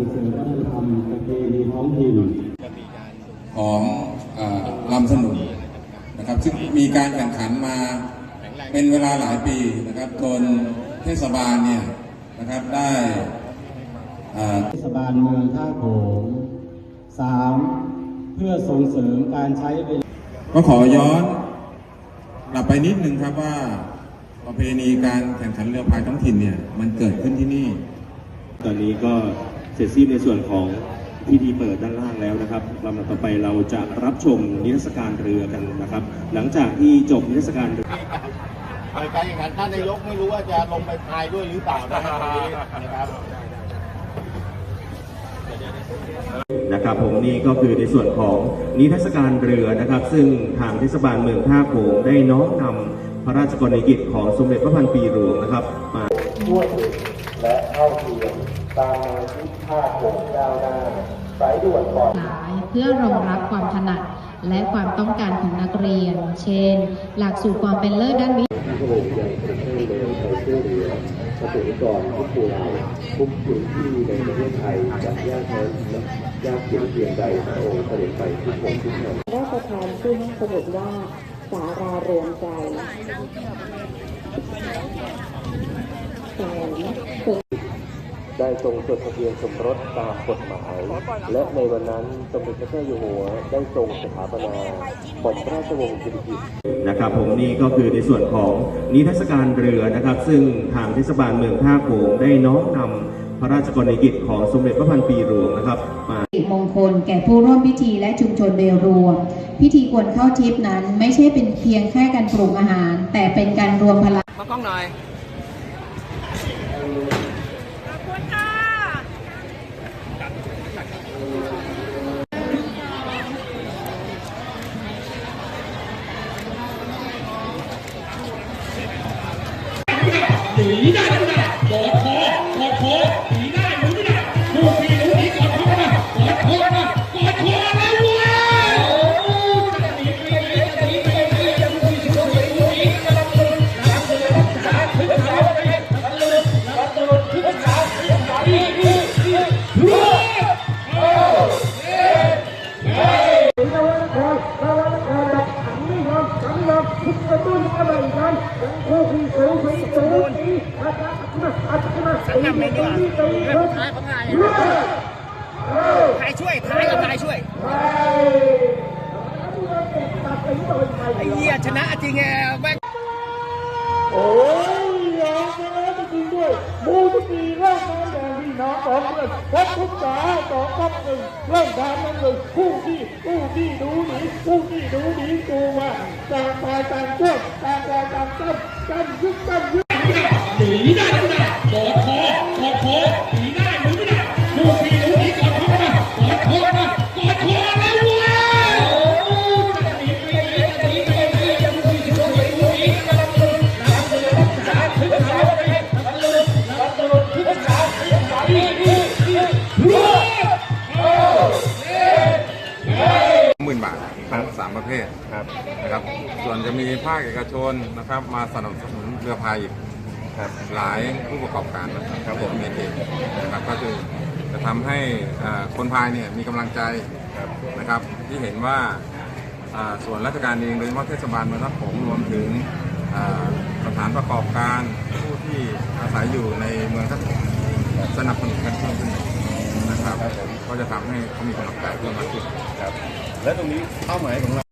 ำประเพณีท้องถิ่นของเอ่อลำสนุนนะครับ ซึ่งมีการแข่งขันมาเป็นเวลาหลายปีนะครับจนเทศบาลเนี่ยนะครับได้เอ่อเทศบาลเมืองท่าโขงสามเพื่อส่งเสริมการใช้เวลาก็ขอย้อนกลับไปนิดนึงครับว่าประเพณีการแข่งขันเรือพายท้องถิ่นเนี่ย มันเกิดขึ้นที่นี่ ตอนนี้ก็เสร็จสิ้นในส่วนของพิธีเปิดด้านล่างแล้วนะครับลำดับต่อไปเราจะรับชมนิทรรศการเรือกันนะครับ หลังจากที่จบนิทรรศการเรือในการแข่งขันท่านนายกไม่รู้ว่าจะลงไปพายด้วยหรือเปล่านะครับวันนี้นะครับนะครับผมนี่ก็คือในส่วนของนิทรรศการเรือนะครับ ซึ่งทางเทศบาลเมืองท่าโขงได้น้อมนำพระราชกรณียกิจของสมเด็จพระพันปีหลวงนะครับ มาทั่วถึงและเท่าเทียม ตามแนวคิดท่าโขงก้าวหน้าสายด่วนปลอดหลายเพื่อรองรับความถนัดและความต้องการของนักเรียน เช่น หลักสูตรความเป็นเลิศด้านวิที่พระองค์ยังทรงให้แนวคอยช่วยเหลือเกษตรกรทุกหมู่เหล่าทุกพื้นที่ในประเทศไทยจะยากแท้และยากเพียงเพียงใดพระองค์เสด็จไปทุกคนทุกแห่งพระราชทานชื่อให้สมุดว่าสารารวมใจแสนสง ได้ทรงจดทะเบียนสมรสตามกฎหมาย และในวันนั้นสมเด็จพระเจ้าอยู่หัวได้ทรงสถาปนาหม่อมราชวงศ์สิริกิติ์นะครับผมนี่ก็คือในส่วนของนิทรรศการเรือนะครับ ซึ่งทางเทศบาลเมืองท่าโขงได้น้อมนำพระราชกรณียกิจของสมเด็จพระพันปีหลวงนะครับมาสิริมงคลแก่ผู้ร่วมพิธีและชุมชนโดยรวม พิธีกวนเข้าทิพย์นั้น ไม่ใช่เป็นเพียงแค่การปรุงอาหาร แต่เป็นการรวมพลังมากล้องหน่อย คุณค่ะ ถ่ายช่วยท้ายกับถ่ายช่วยไอ้เหี้ยชนะจริงไงแม่โอ้ยยอมไปแล้จริงด้วยมูทุกปีเริ่มมา น้องสองเพื่อนวัดทุกสาสองทับหนึ่งเริ่มทำนั่นเลยคู่ที่คู่ที่ดูหนีคู่ที่ดูหนีดูมาต่างฝ่ายต่างช่วยต่างฝ่ายต่างตั้มตั้มยึดตั้มยึด มื่นบาททั้งสามประเภทนะครับ ส่วนจะมีภาคเอกชนนะครับมาสนับสนุนเรือพายอีกหลายผู้ประกอบการนะครับผมในเขตนะครับก็คือจะทำให้อ่าคนพายเนี่ยมีกำลังใจนะครับที่เห็นว่าอ่าส่วนราชการเองโดยเฉพาะเทศบาลเมืองทับผมรวมถึงอ่าสถานประกอบการผู้ที่อาศัยอยู่ในเมืองทับผมสนับสนุนกันเพิ่มขึ้นนะครับ ก็จะทำให้เขามีกำลังใจเพิ่มมากขึ้นครับและตรงนี้เป้าหมายของเรา